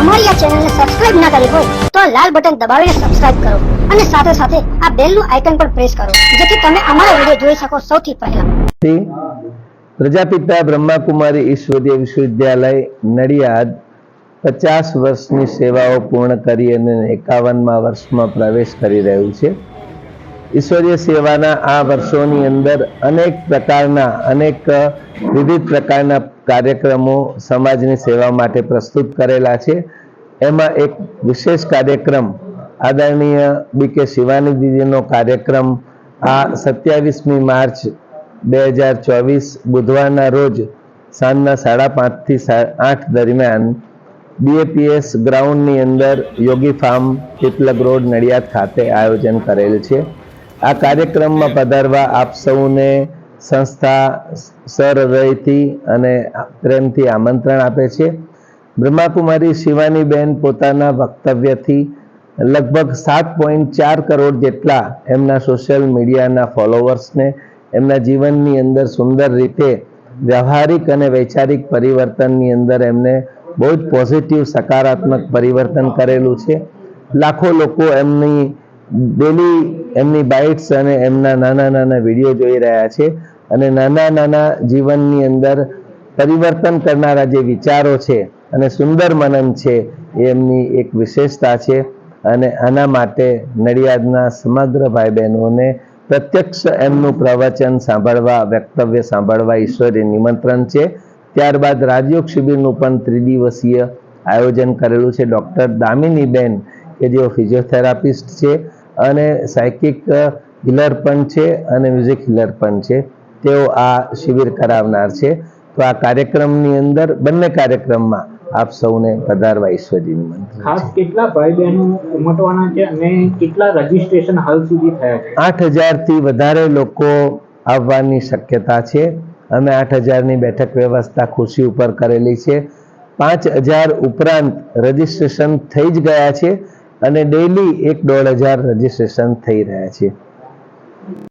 અમારી આ ચેનલને સબસ્ક્રાઇબ ના કરી હોય તો આ લાલ બટન દબાવીને સબસ્ક્રાઇબ કરો અને સાથે સાથે આ બેલનું આઇકન પણ પ્રેસ કરો, જેથી તમે અમારા વીડિયો જોઈ શકો સૌથી પહેલા. પ્રજાપિતા બ્રહ્માકુમારી ઈશ્વરીય વિશ્વવિદ્યાલય નડિયાદ પચાસ વર્ષની સેવાઓ પૂર્ણ કરી અને એકાવનમાં વર્ષમાં પ્રવેશ કરી રહ્યું છે. ઈશ્વરીય સેવાના આ વર્ષોની અંદર અનેક પ્રકારના, અનેક વિવિધ પ્રકારના કાર્યક્રમો સમાજની સેવા માટે પ્રસ્તુત કરેલા છે. એમાં એક વિશેષ કાર્યક્રમ આદરણીય બી કે શિવાની દીદીનો કાર્યક્રમ આ સત્યાવીસમી માર્ચ બે હજાર ચોવીસ બુધવારના રોજ સાંજના સાડા પાંચથી આઠ દરમિયાન બીએપીએસ ગ્રાઉન્ડની અંદર યોગી ફાર્મ પીપલગ રોડ નડિયાદ ખાતે આયોજન કરેલ છે. આ કાર્યક્રમમાં પધારવા આપ સૌને સંસ્થા સરહૃદયથી અને પ્રેમથી આમંત્રણ આપે છે. બ્રહ્માકુમારી શિવાનીબેન પોતાના વક્તવ્યથી લગભગ સાત પોઈન્ટ ચાર કરોડ જેટલા એમના સોશિયલ મીડિયાના ફોલોવર્સને એમના જીવનની અંદર સુંદર રીતે વ્યવહારિક અને વૈચારિક પરિવર્તનની અંદર એમને બહુ જ પોઝિટિવ, સકારાત્મક પરિવર્તન કરેલું છે. લાખો લોકો એમની ડેલી એમની બાઇટ્સ અને એમના નાના નાના વીડિયો જોઈ રહ્યા છે અને નાના નાના જીવનની અંદર પરિવર્તન કરનારા જે વિચારો છે અને સુંદર મનન છે એ એમની એક વિશેષતા છે અને આના માટે નડિયાદના સમગ્ર ભાઈ બહેનોને પ્રત્યક્ષ એમનું પ્રવચન સાંભળવા, વક્તવ્ય સાંભળવા ઈશ્વરે નિમંત્રણ છે. ત્યારબાદ રાજયોગ શિબિરનું પણ ત્રિદિવસીય આયોજન કરેલું છે. ડૉક્ટર દામિનીબેન, કે જેઓ ફિઝિયોથેરાપિસ્ટ છે અને સાયકિક હિલર પણ છે અને મ્યુઝિક હિલર પણ છે. તેઓ આ શિબિર કરાવનાર છે. તો આ કાર્યક્રમની અંદર બંને કાર્યક્રમમાં આપ સૌને પધારવા ઈશ્વરી ખાસ કેટલા ભાઈ બહેનો ઉમટવાના છે અને કેટલા રજીસ્ટ્રેશન હાલ સુધી થયા છે? આઠ હજારથી વધારે લોકો આવવાની શક્યતા છે અમે આઠ હજારની બેઠક વ્યવસ્થા ખુરશી ઉપર કરેલી છે. પાંચ હજાર ઉપરાંત રજીસ્ટ્રેશન થઈ જ ગયા છે. અને ડેલી એક દોઢ હજાર રજીસ્ટ્રેશન થઈ રહ્યા છે.